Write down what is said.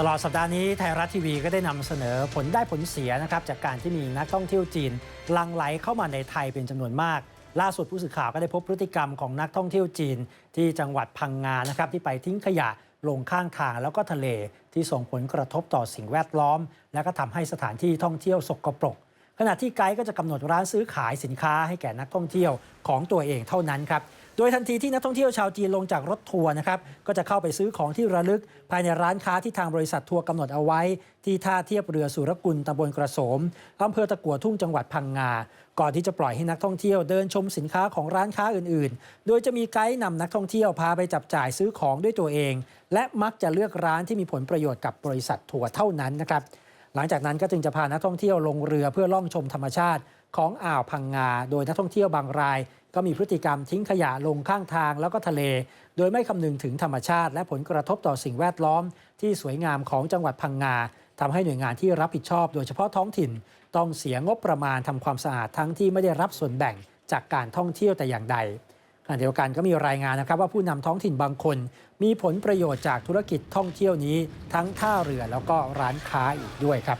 ตลอดสัปดาห์นี้ไทยรัฐทีวีก็ได้นำเสนอผลได้ผลเสียนะครับจากการที่มีนักท่องเที่ยวจีนลังไหลเข้ามาในไทยเป็นจำนวนมาก ล่าสุดผู้สื่อข่าวก็ได้พบพฤติกรรมของนักท่องเที่ยวจีน ที่จังหวัดพังงานะครับที่ไปทิ้งขยะลงข้างทางแล้วก็ทะเลที่ส่งผลกระทบต่อสิ่งแวดล้อม และก็ทำให้สถานที่ท่องเที่ยวสกปรก ขณะที่ไกด์ก็จะกำหนดร้านซื้อขายสินค้าให้แก่นักท่องเที่ยวของตัวเองเท่านั้นครับ โดยทันทีที่นักท่องเที่ยวชาวจีนลงจากรถทัวร์นะครับก็จะเข้าไปซื้อของที่ระลึก ภายในร้านค้าที่ทางบริษัททัวร์กำหนดเอาไว้ ที่ท่าเทียบเรือสุรกุลตำบลกระโสมอำเภอตะกัวทุ่งจังหวัดพังงา ก่อนที่จะปล่อยให้นักท่องเที่ยวเดินชมสินค้าของร้านค้าอื่นๆ โดยจะมีไกด์นำนักท่องเที่ยวพาไปจับจ่ายซื้อของด้วยตัวเอง และมักจะเลือกร้านที่มีผลประโยชน์กับบริษัททัวร์เท่านั้นนะครับ หลังจากนั้นก็จึงจะพานักท่องเที่ยวลงเรือเพื่อล่องชมธรรมชาติของอ่าวพังงา โดยนักท่องเที่ยวบางราย ก็มีพฤติกรรมทิ้งขยะลงข้างทางแล้วก็ทะเล โดยไม่คำนึงถึงธรรมชาติ และผลกระทบต่อสิ่งแวดล้อม ที่สวยงามของจังหวัดพังงาทำให้หน่วยงานที่รับผิดชอบ โดยเฉพาะท้องถิ่น ต้องเสียงบประมาณทำความสะอาดทั้งที่ไม่ได้รับส่วนแบ่งจากการท่องเที่ยวแต่อย่างใด ณะเดียวกันก็มีรายงานนะครับว่าผู้นำท้องถิ่นบางคน มีผลประโยชน์จากธุรกิจท่องเที่ยวนี้ทั้งท่าเรือแล้วก็ร้านค้าอีกด้วยครับ